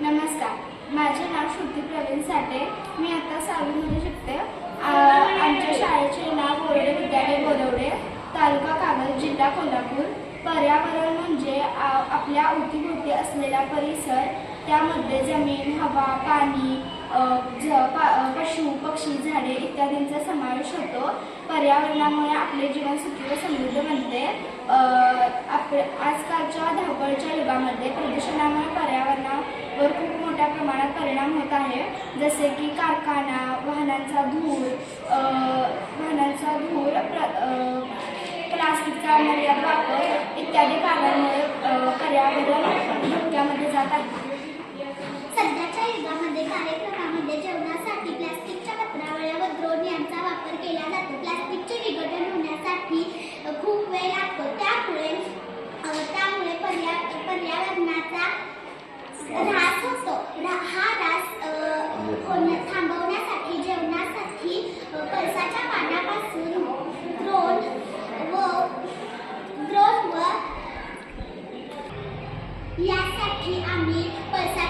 नमस्कार. माझे नाव श्रुती प्रवीण साठे. मी आता सावीमध्ये शिकते. आमच्या शाळेचे नाव बोर्डे विद्यालय बोरवडे तालुका कागल जिल्हा कोल्हापूर. पर्यावरण म्हणजे आपल्या अवतीभोवती असलेला परिसर. त्यामध्ये जमीन हवा पाणी पा पशु पक्षी झाडे इत्यादींचा समावेश होतो. पर्यावरणामुळे आपले जीवन सुखी व समृद्ध बनते. आप आजकालच्या धावपळीच्या युगामध्ये प्रदूषणामुळे पर्यावरणावर खूप मोठ्या प्रमाणात परिणाम होत आहे. जसे की कारखाना वाहनांचा धूर वाहनांचा धूर प्र प्लास्टिकचा मर्याद वापर इत्यादी कारणांमुळे पर्यावरण धोक्यामध्ये जात आहे. यासाठी आम्ही पैसा